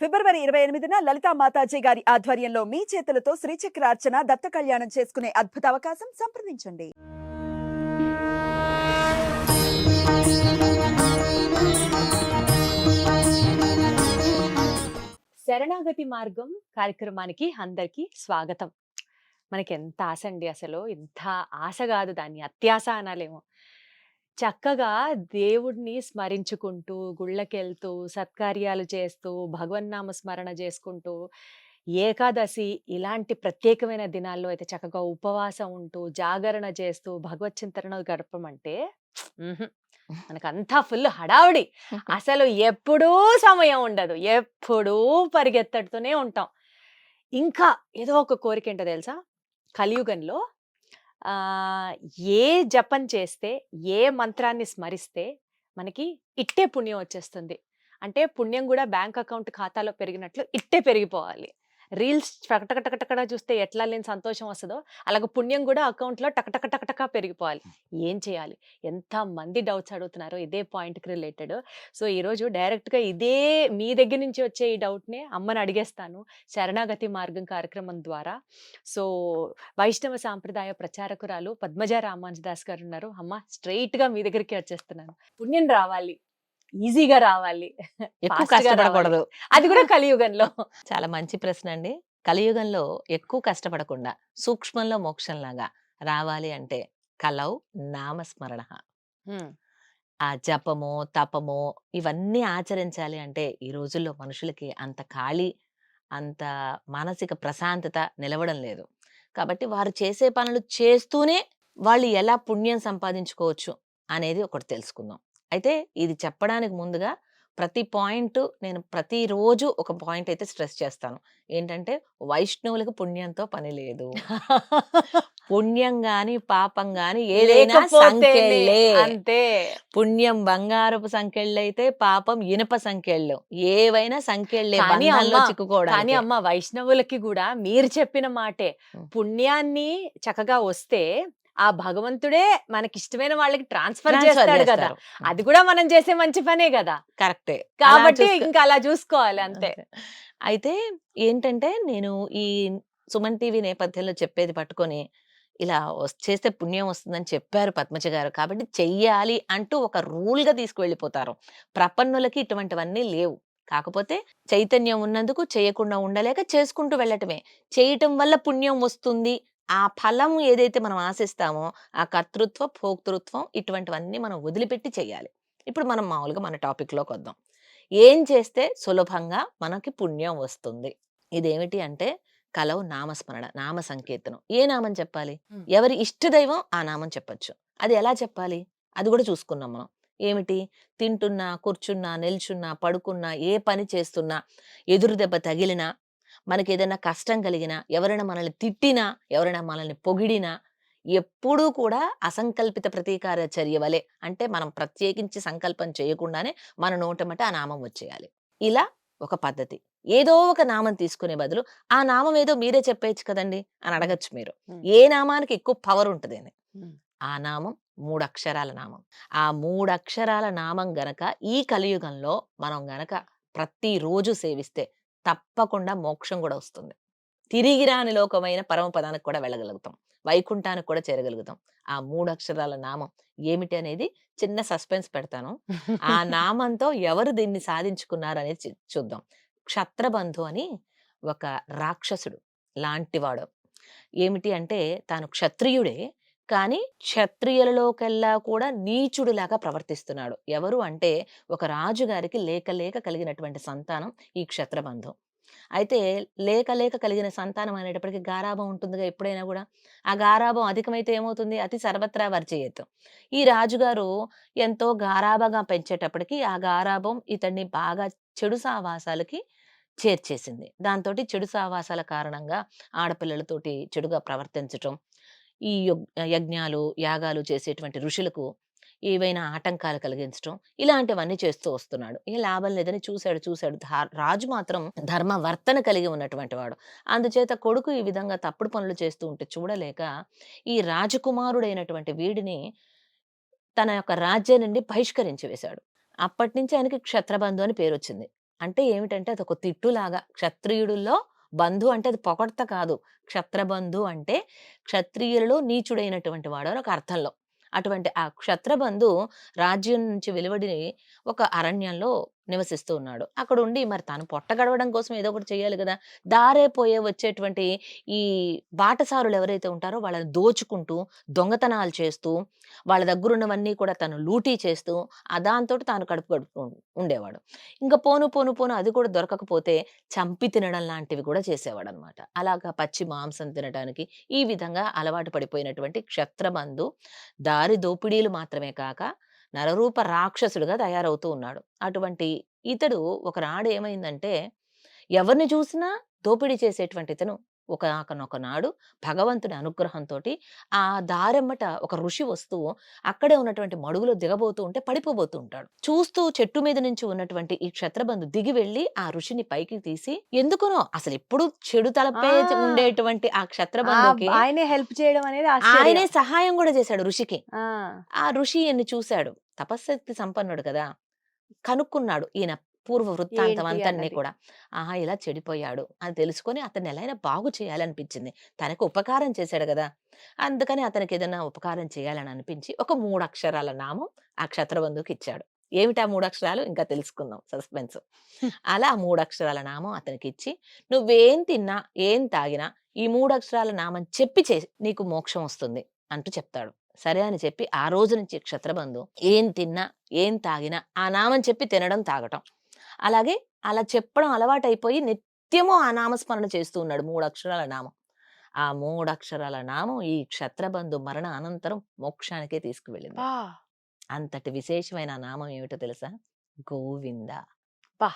ఫిబ్రవరి ఇరవై ఎనిమిదిన లలితా మాతాజీ గారి ఆధ్వర్యంలో మీ చేతులతో శ్రీచక్రార్చన దత్త కళ్యాణం చేసుకునే అద్భుత అవకాశం సంప్రదించండి. శరణాగతి మార్గం కార్యక్రమానికి అందరికీ స్వాగతం. మనకి ఎంత ఆశ అండి అసలు? ఇంత ఆశ కాదు దాన్ని అత్యాశ అనాలేమో. చక్కగా దేవుడిని స్మరించుకుంటూ గుళ్ళకెళ్తూ సత్కార్యాలు చేస్తూ భగవన్నామ స్మరణ చేసుకుంటూ ఏకాదశి ఇలాంటి ప్రత్యేకమైన దినాల్లో అయితే చక్కగా ఉపవాసం ఉంటూ జాగరణ చేస్తూ భగవత్ చింతన గడపమంటే. మనకంతా ఫుల్ హడావుడి. అసలు ఎప్పుడూ సమయం ఉండదు. ఎప్పుడూ పరిగెత్తడుతూనే ఉంటాం. ఇంకా ఏదో ఒక కోరిక ఏంటో తెలుసా? కలియుగంలో ఏ జపం చేస్తే ఏ మంత్రాన్ని స్మరిస్తే మనకి ఇట్టే పుణ్యం వచ్చేస్తుంది. అంటే పుణ్యం కూడా బ్యాంక్ అకౌంట్ ఖాతాలో పెరిగినట్లు ఇట్టే పెరిగిపోవాలి. రీల్స్ టకటకటకటకట చూస్తే ఎట్లా లేని సంతోషం వస్తుందో అలాగే పుణ్యం కూడా అకౌంట్లో టకటకటకటక పెరిగిపోవాలి. ఏం చేయాలి? ఎంత మంది డౌట్స్ అడుగుతున్నారో ఇదే పాయింట్కి రిలేటెడ్. సో ఈరోజు డైరెక్ట్గా ఇదే మీ దగ్గర నుంచి వచ్చే ఈ డౌట్నే అమ్మని అడిగేస్తాను శరణాగతి మార్గం కార్యక్రమం ద్వారా. సో వైష్ణవ సాంప్రదాయ ప్రచారకురాలు పద్మజ రామానుజదాస్ గారు ఉన్నారు. అమ్మ స్ట్రైట్గా మీ దగ్గరికి వచ్చేస్తున్నాను. పుణ్యం రావాలి. ఈజీగా రావాలి. ఎక్కువ కష్టపడకూడదు. అది కూడా కలియుగంలో. చాలా మంచి ప్రశ్న అండి. కలియుగంలో ఎక్కువ కష్టపడకుండా సూక్ష్మంలో మోక్షంలాగా రావాలి అంటే కలౌ నామస్మరణ. ఆ జపమో తపమో ఇవన్నీ ఆచరించాలి అంటే ఈ రోజుల్లో మనుషులకి అంత ఖాళీ అంత మానసిక ప్రశాంతత నిలవడం లేదు. కాబట్టి వారు చేసే పనులు చేస్తూనే వాళ్ళు ఎలా పుణ్యం సంపాదించుకోవచ్చు అనేది ఒకటి తెలుసుకుందాం. అయితే ఇది చెప్పడానికి ముందుగా ప్రతి పాయింట్ నేను ప్రతిరోజు ఒక పాయింట్ అయితే స్ట్రెస్ చేస్తాను. ఏంటంటే వైష్ణవులకు పుణ్యంతో పని లేదు. పుణ్యం గాని పాపం గాని ఏదైనా సంఖ్యలే అంతే. పుణ్యం బంగారపు సంఖ్యళ్ళు అయితే పాపం ఇనుప సంఖ్యళ్ళు ఏవైనా సంఖ్యళ్ళే కానీ బంధంలో అమ్మ, కానీ అమ్మ వైష్ణవులకి కూడా మీరు చెప్పిన మాటే. పుణ్యాన్ని చక్కగా వస్తే ఆ భగవంతుడే మనకి ఇష్టమైన వాళ్ళకి ట్రాన్స్ఫర్ చేస్తాడు కదా. అది కూడా మనం చేసే మంచి పనే కదా. కరెక్టే. కాబట్టి ఇంకా అలా చూసుకోవాలి అంతే. అయితే ఏంటంటే నేను ఈ సుమన్ టీవీ నేపథ్యంలో చెప్పేది పట్టుకొని ఇలా చేస్తే పుణ్యం వస్తుందని చెప్పారు పద్మజ గారు. కాబట్టి చెయ్యాలి అంటూ ఒక రూల్గా తీసుకువెళ్ళిపోతారు. ప్రపన్నులకి ఇటువంటివన్నీ లేవు. కాకపోతే చైతన్యం ఉన్నందుకు చేయకుండా ఉండలేక చేసుకుంటూ వెళ్ళటమే. చేయటం వల్ల పుణ్యం వస్తుంది. ఆ ఫలం ఏదైతే మనం ఆశిస్తామో ఆ కర్తృత్వ భోక్తృత్వం ఇటువంటివన్నీ మనం వదిలిపెట్టి చేయాలి. ఇప్పుడు మనం మామూలుగా మన టాపిక్లోకి వద్దాం. ఏం చేస్తే సులభంగా మనకి పుణ్యం వస్తుంది? ఇదేమిటి అంటే కలవు నామస్మరణ నామ సంకీర్తనం ఏ నామం చెప్పాలి. ఎవరి ఇష్టదైవం ఆ నామం చెప్పొచ్చు. అది ఎలా చెప్పాలి? అది కూడా చూసుకున్నాం మనం. ఏమిటి? తింటున్నా కూర్చున్నా నిల్చున్నా పడుకున్నా ఏ పని చేస్తున్నా ఎదురు దెబ్బ తగిలినా మనకి ఏదైనా కష్టం కలిగినా ఎవరైనా మనల్ని తిట్టినా ఎవరైనా మనల్ని పొగిడినా ఎప్పుడూ కూడా అసంకల్పిత ప్రతీకార చర్య వలె అంటే మనం ప్రత్యేకించి సంకల్పం చేయకుండానే మన నోటమట ఆ నామం వచ్చేయాలి. ఇలా ఒక పద్ధతి. ఏదో ఒక నామం తీసుకునే బదులు ఆ నామం ఏదో మీరే చెప్పేయచ్చు కదండి అని అడగచ్చు మీరు. ఏ నామానికి ఎక్కువ పవర్ ఉంటుంది అని. ఆ నామం మూడు అక్షరాల నామం. ఆ మూడు అక్షరాల నామం గనక ఈ కలియుగంలో మనం గనక ప్రతిరోజు సేవిస్తే తప్పకుండా మోక్షం కూడా వస్తుంది. తిరిగి రాని లోకమైన పరమపదానికి కూడా వెళ్ళగలుగుతాం. వైకుంఠానికి కూడా చేరగలుగుతాం. ఆ మూడు అక్షరాల నామం ఏమిటి అనేది చిన్న సస్పెన్స్ పెడతాను. ఆ నామంతో ఎవరు దీన్ని సాధించుకున్నారు అనేది చూద్దాం. క్షత్రబంధు అని ఒక రాక్షసుడు లాంటివాడు. ఏమిటి అంటే తాను క్షత్రియుడే కానీ క్షత్రియులలోకెల్లా కూడా నీచుడిలాగా ప్రవర్తిస్తున్నాడు. ఎవరు అంటే ఒక రాజుగారికి లేక లేక కలిగినటువంటి సంతానం ఈ క్షత్రబంధం. అయితే లేక లేక కలిగిన సంతానం అనేటప్పటికి గారాభం ఉంటుందిగా ఎప్పుడైనా కూడా? ఆ గారాభం అధికమైతే ఏమవుతుంది? అతి సర్వత్రా వర్జయత్. ఈ రాజుగారు ఎంతో గారాభగా పెంచేటప్పటికి ఆ గారాబం ఇతన్ని బాగా చెడు సావాసాలకి చేర్చేసింది. దాంతో చెడు సావాసాల కారణంగా ఆడపిల్లలతోటి చెడుగా ప్రవర్తించటం ఈ యజ్ఞాలు యాగాలు చేసేటువంటి ఋషులకు ఏవైనా ఆటంకాలు కలిగించడం ఇలాంటివన్నీ చేస్తూ వస్తున్నాడు. ఏ లాభం లేదని చూశాడు చూశాడు. రాజు మాత్రం ధర్మవర్తన కలిగి ఉన్నటువంటి వాడు. అందుచేత కొడుకు ఈ విధంగా తప్పుడు పనులు చేస్తూ ఉంటే చూడలేక ఈ రాజకుమారుడైనటువంటి వీడిని తన యొక్క రాజ్యం నుండి బహిష్కరించి వేశాడు. అప్పటి నుంచి ఆయనకి క్షత్రబంధు అని పేరు వచ్చింది అంటే ఏమిటంటే అదొక తిట్టులాగా క్షత్రియుడుల్లో బంధు అంటే అది పొగడ్త కాదు. క్షత్రబంధు అంటే క్షత్రియులలో నీచుడైనటువంటి వాడు అని ఒక అర్థంలో. అటువంటి ఆ క్షత్రబంధు రాజ్యం నుంచి వెలువడి ఒక అరణ్యంలో నివసిస్తూ ఉన్నాడు. అక్కడ ఉండి మరి తాను పొట్ట గడవడం కోసం ఏదో ఒకటి చేయాలి కదా! దారే పోయే వచ్చేటువంటి ఈ బాటసారులు ఎవరైతే ఉంటారో వాళ్ళని దోచుకుంటూ దొంగతనాలు చేస్తూ వాళ్ళ దగ్గర ఉన్నవన్నీ కూడా తను లూటీ చేస్తూ ఆ దాంతో తాను కడుపు గడుపుతూ ఉండేవాడు. ఇంకా పోను పోను పోను అది కూడా దొరకకపోతే చంపి తినడం లాంటివి కూడా చేసేవాడు అనమాట అలాగా పచ్చి మాంసం తినడానికి ఈ విధంగా అలవాటు పడిపోయినటువంటి క్షత్రబంధు దారి దోపిడీలు మాత్రమే కాక నరరూప రాక్షసుడుగా తయారవుతూ ఉన్నాడు. అటువంటి ఇతడు ఒకనాడు ఏమైందంటే ఎవరిని చూసినా దోపిడీ చేసేటువంటి ఇతను ఒక నాడు భగవంతుడి అనుగ్రహంతో ఆ దారెమ్మట ఒక ఋషి వస్తూ అక్కడే ఉన్నటువంటి మడుగులో దిగబోతూ ఉంటే పడిపోబోతూ ఉంటాడు. చూస్తూ చెట్టు మీద నుంచి ఉన్నటువంటి ఈ క్షత్రబంధు దిగి వెళ్ళి ఆ ఋషిని పైకి తీసి ఎందుకునో అసలు ఎప్పుడు చెడు తలపే. ఉండేటువంటి ఆ క్షత్రబంధుకి ఆయనే హెల్ప్ చేయడం అనేది. ఆయనే సహాయం కూడా చేశాడు ఋషికి. ఆ, ఋషి ఈయన్ని చూశాడు. తపశక్తి సంపన్నుడు కదా! కనుక్కున్నాడు ఈయన పూర్వ వృత్తాంతం అంతన్ని. కూడా. ఆహా! ఇలా చెడిపోయాడు. అని తెలుసుకొని అతన్ని ఎలా అయినా బాగు చేయాలనిపించింది. తనకు ఉపకారం చేశాడు కదా! అందుకని అతనికి ఏదైనా ఉపకారం చేయాలని అనిపించి ఒక మూడు అక్షరాల నామం ఆ క్షత్రబంధువుకి ఇచ్చాడు. ఏమిటి ఆ మూడు అక్షరాలు ఇంకా తెలుసుకుందాం. సస్పెన్స్. అలా ఆ మూడు అక్షరాల నామం అతనికి ఇచ్చి నువ్వేం తిన్నా ఏం తాగినా ఈ మూడు అక్షరాల నామం చెప్పి చే నీకు మోక్షం వస్తుంది అంటూ చెప్తాడు. సరే అని చెప్పి ఆ రోజు నుంచి క్షత్రబంధు ఏం తిన్నా ఏం తాగినా ఆ నామం చెప్పి తినడం తాగటం. అలాగే అలా చెప్పడం అలవాటైపోయి నిత్యము ఆ నామస్మరణ చేస్తూ ఉన్నాడు మూడు అక్షరాల నామం. ఆ మూడు అక్షరాల నామం ఈ క్షత్రబంధు మరణ అనంతరం మోక్షానికే తీసుకువెళ్ళింది. అంతటి విశేషమైన ఆ నామం ఏమిటో తెలుసా? గోవింద. బా.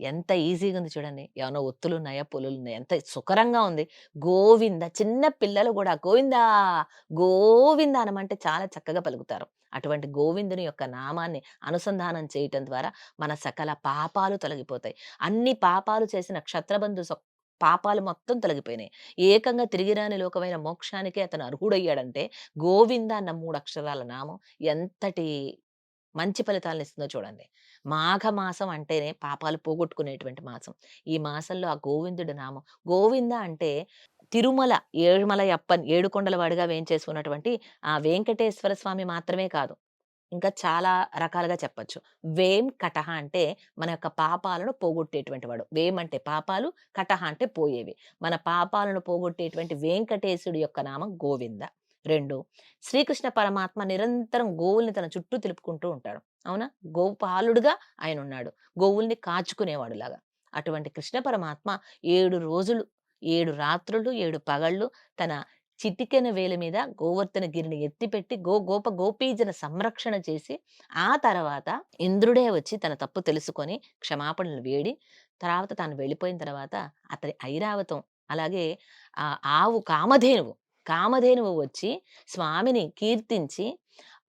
ఎంత ఈజీగా ఉంది చూడండి. ఏమైనా ఒత్తులు ఉన్నాయా పొలులు ఉన్నాయా ఎంత సుఖరంగా ఉంది. గోవింద చిన్న పిల్లలు కూడా గోవిందా గోవింద అనమంటే చాలా చక్కగా పలుకుతారు. అటువంటి గోవిందుని యొక్క నామాన్ని అనుసంధానం చేయటం ద్వారా మన సకల పాపాలు తొలగిపోతాయి. అన్ని పాపాలు చేసిన క్షత్రబంధు పాపాలు మొత్తం తొలగిపోయినాయి. ఏకంగా తిరిగిరాని లోకమైన మోక్షానికే అతను అర్హుడయ్యాడంటే గోవింద అన్న మూడు అక్షరాల నామం ఎంతటి మంచి ఫలితాలను ఇస్తుందో చూడండి. మాఘమాసం అంటేనే పాపాలు పోగొట్టుకునేటువంటి మాసం. ఈ మాసంలో ఆ గోవిందుడి నామం గోవింద అంటే తిరుమల ఏడుమల అప్పన్ ఏడుకొండల వాడిగా వేయించేసుకున్నటువంటి ఆ వెంకటేశ్వర స్వామి మాత్రమే కాదు. ఇంకా చాలా రకాలుగా చెప్పొచ్చు. వేం కటహ అంటే మన యొక్క పాపాలను పోగొట్టేటువంటి వాడు. వేం అంటే పాపాలు కటహ అంటే పోయేవి. మన పాపాలను పోగొట్టేటువంటి వెంకటేశుడి యొక్క నామం గోవింద. రెండు. శ్రీకృష్ణ పరమాత్మ నిరంతరం గోవుల్ని తన చుట్టూ తిలుపుకుంటూ ఉంటాడు. అవునా? గోపాలుడుగా ఆయన ఉన్నాడు గోవుల్ని కాచుకునేవాడు లాగా అటువంటి కృష్ణ పరమాత్మ ఏడు రోజులు ఏడు రాత్రులు ఏడు పగళ్ళు తన చిటికెన వేల మీద గోవర్ధన గిరిని ఎత్తిపెట్టి గో గోప గోపీజన సంరక్షణ చేసి ఆ తర్వాత ఇంద్రుడే వచ్చి తన తప్పు తెలుసుకొని క్షమాపణలు వేడి తర్వాత తాను వెళ్ళిపోయిన తర్వాత అతని ఐరావతం అలాగే ఆ ఆవు కామధేనువు కామధేనువు వచ్చి స్వామిని కీర్తించి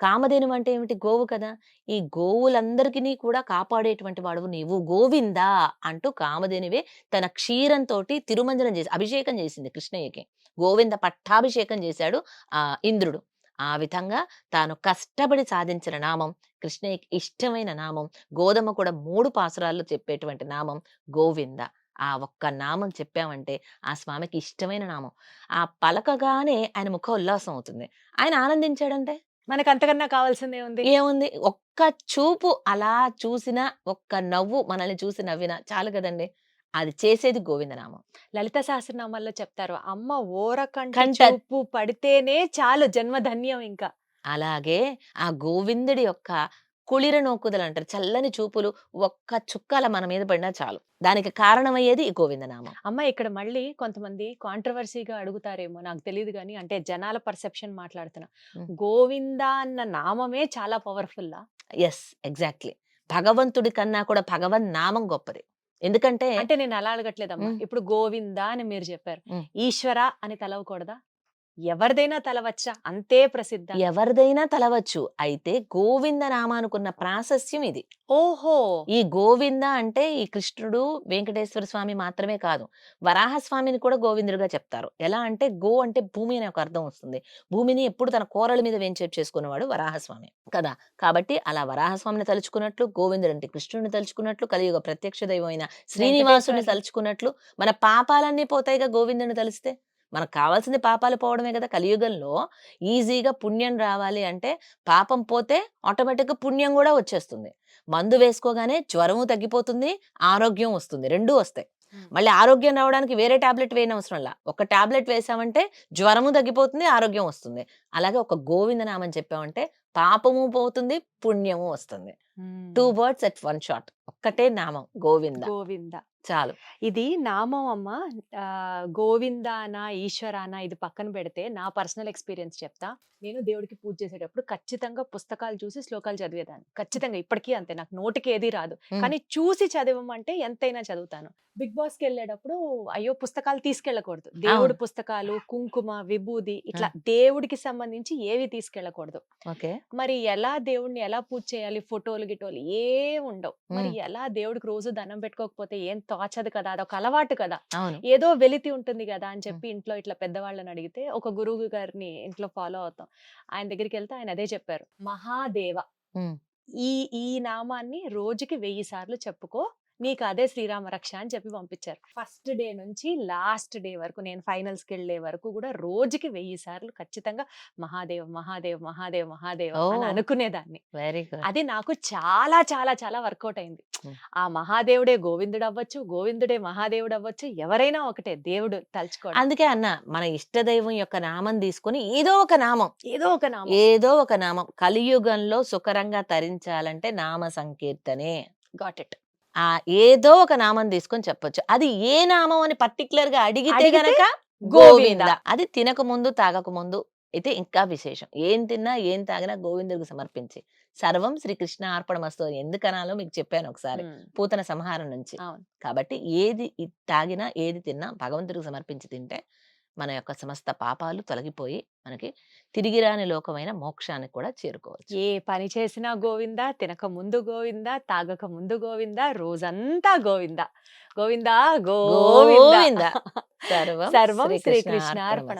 కామధేనువు అంటే ఏమిటి? గోవు కదా. ఈ గోవులందరికీ కూడా కాపాడేటువంటి వాడు నీవు. గోవిందా అంటూ కామధేనువే తన క్షీరంతో తిరుమంజనం చేసి అభిషేకం చేసింది కృష్ణయ్యకి. గోవింద పట్టాభిషేకం చేశాడు ఆ ఇంద్రుడు. ఆ విధంగా తాను కష్టపడి సాధించిన నామం కృష్ణయ్యకి ఇష్టమైన నామం గోధుమ కూడా మూడు పాసురాల్లో చెప్పేటువంటి నామం గోవింద. ఆ ఒక్క నామం చెప్పామంటే ఆ స్వామికి ఇష్టమైన నామం. ఆ పలకగానే ఆయన ముఖ ఉల్లాసం అవుతుంది. ఆయన ఆనందించాడంటే? మనకు అంతకన్నా కావాల్సిందే ఉంది. ఏముంది? ఒక్క చూపు అలా చూసినా ఒక్క నవ్వు మనల్ని చూసి నవ్వినా చాలు కదండి. అది చేసేది గోవిందనామం. లలిత సహస్రనామాల్లో చెప్తారు అమ్మ ఓరకంట కంట. చూపు పడితేనే చాలు జన్మధన్యం ఇంకా. అలాగే ఆ గోవిందుడి యొక్క కుళిర నోకుదలు అంటారు చల్లని చూపులు ఒక్క చుక్కల మన మీద పడినా చాలు. దానికి కారణమయ్యేది ఈ గోవిందనామం. అమ్మ ఇక్కడ మళ్ళీ కొంతమంది కాంట్రవర్సీగా అడుగుతారేమో నాకు తెలియదు కానీ అంటే జనాల పర్సెప్షన్ మాట్లాడుతున్నా. గోవిందా అన్న నామమే చాలా పవర్ఫుల్లా? Yes exactly. భగవంతుడి కన్నా కూడా భగవన్ నామం గొప్పది. ఎందుకంటే అంటే నేను అలా అడగట్లేదమ్మా. ఇప్పుడు గోవిందా అని మీరు చెప్పారు. ఈశ్వర అని తలవకూడదా? ఎవరిదైనా తలవచ్చా? అంతే ప్రసిద్ధ. ఎవరిదైనా తలవచ్చు. అయితే గోవింద నామానుకున్న ప్రాశస్యం ఇది. ఓహో! ఈ గోవింద అంటే ఈ కృష్ణుడు వెంకటేశ్వర స్వామి మాత్రమే కాదు. వరాహస్వామిని కూడా గోవిందుడుగా చెప్తారు. ఎలా అంటే గో అంటే భూమి అనే ఒక అర్థం వస్తుంది. భూమిని ఎప్పుడు తన కోరల మీద వెంచేపు చేసుకున్నవాడు వరాహస్వామి. కదా! కాబట్టి అలా వరాహస్వామిని తలుచుకున్నట్లు గోవిందుడు అంటే కృష్ణుడిని తలుచుకున్నట్లు కలియుగ ప్రత్యక్ష దైవం అయిన శ్రీనివాసుని వెంకటేశ్వరుడు. తలుచుకున్నట్లు మన పాపాలన్నీ పోతాయిగా గోవిందుని తలిస్తే. మనకు కావాల్సింది పాపాలు పోవడమే కదా కలియుగంలో. ఈజీగా పుణ్యం రావాలి అంటే పాపం పోతే ఆటోమేటిక్గా పుణ్యం కూడా వచ్చేస్తుంది. మందు వేసుకోగానే జ్వరము తగ్గిపోతుంది ఆరోగ్యం వస్తుంది. రెండూ వస్తాయి. మళ్ళీ ఆరోగ్యం రావడానికి వేరే టాబ్లెట్ వేయనవసరం లా ఒక టాబ్లెట్ వేసామంటే జ్వరము తగ్గిపోతుంది ఆరోగ్యం వస్తుంది. అలాగే ఒక గోవింద నామం చెప్పామంటే పాపము పోతుంది పుణ్యము వస్తుంది. Two words at one shot. ఒక్కటే నామం గోవింద. గోవింద. చాలు. ఇది నామం అమ్మ గోవిందాన ఈశ్వరాన ఇది పక్కన పెడితే నా పర్సనల్ ఎక్స్పీరియన్స్ చెప్తా. నేను దేవుడికి పూజ చేసేటప్పుడు ఖచ్చితంగా పుస్తకాలు చూసి శ్లోకాలు చదివేదాన్ని. ఖచ్చితంగా ఇప్పటికీ అంతే. నాకు నోటికి ఏది రాదు. కానీ చూసి చదవమంటే ఎంతైనా చదువుతాను. బిగ్ బాస్కి వెళ్ళేటప్పుడు అయ్యో! పుస్తకాలు తీసుకెళ్ళకూడదు. దేవుడి పుస్తకాలు కుంకుమ విభూది ఇట్లా దేవుడికి సంబంధించి ఏవి తీసుకెళ్ళకూడదు. ఓకే. మరి ఎలా దేవుడిని ఎలా పూజ చేయాలి? ఫోటోలు గిటోలు ఏ ఉండవు మరి. ఎలా దేవుడికి రోజు దండం పెట్టుకోకపోతే ఏం తోచదు కదా అదొక అలవాటు కదా. ఏదో వెలితి ఉంటుంది కదా అని చెప్పి ఇంట్లో ఇట్లా పెద్దవాళ్ళని అడిగితే ఒక గురువు గారిని ఇంట్లో ఫాలో అవుతాం. ఆయన దగ్గరికి వెళ్తే ఆయన అదే చెప్పారు. మహాదేవ. ఈ ఈ నామాన్ని రోజుకి వెయ్యి సార్లు చెప్పుకో నీకు అదే శ్రీరామ రక్ష అని చెప్పి పంపించారు. ఫస్ట్ డే నుంచి లాస్ట్ డే వరకు నేను ఫైనల్స్కి వెళ్ళే వరకు కూడా రోజుకి వెయ్యి సార్లు ఖచ్చితంగా మహాదేవ్ మహాదేవ్ మహాదేవ్ మహాదేవ్ అని. అనుకునేదాన్ని. Very good. అది నాకు చాలా చాలా చాలా వర్కౌట్ అయింది. ఆ మహాదేవుడే గోవిందుడు అవ్వచ్చు గోవిందుడే మహాదేవుడు అవ్వచ్చు ఎవరైనా ఒకటే దేవుడు తలుచుకోవడం. అందుకే అన్న మన ఇష్టదైవం యొక్క నామం తీసుకొని ఏదో ఒక నామం ఏదో ఒక నామం. ఏదో ఒక నామం కలియుగంలో సుకరంగా తరించాలంటే నామ సంకీర్తనే. Got it. ఆ ఏదో ఒక నామం తీసుకొని చెప్పొచ్చు. అది ఏ నామం అని పర్టికులర్గా అడిగితే గనక గోవింద. అది తినక ముందు తాగక ముందు అయితే ఇంకా విశేషం. ఏం తిన్నా ఏం తాగినా గోవిందుడికి సమర్పించి. సర్వం శ్రీకృష్ణ అర్పణమస్తు అని ఎందుకు అనాలో మీకు చెప్పాను ఒకసారి. పూతన సంహారం నుంచి. కాబట్టి ఏది తాగినా ఏది తిన్నా భగవంతుడికి సమర్పించి తింటే మన యొక్క సమస్త పాపాలు తొలగిపోయి మనకి తిరిగి రాని లోకమైన మోక్షానికి కూడా చేరుకోవచ్చు. ఏ పని చేసినా గోవింద తినక ముందు గోవింద తాగక ముందు గోవింద రోజంతా గోవింద. గోవింద గోవింద. సర్వం సర్వం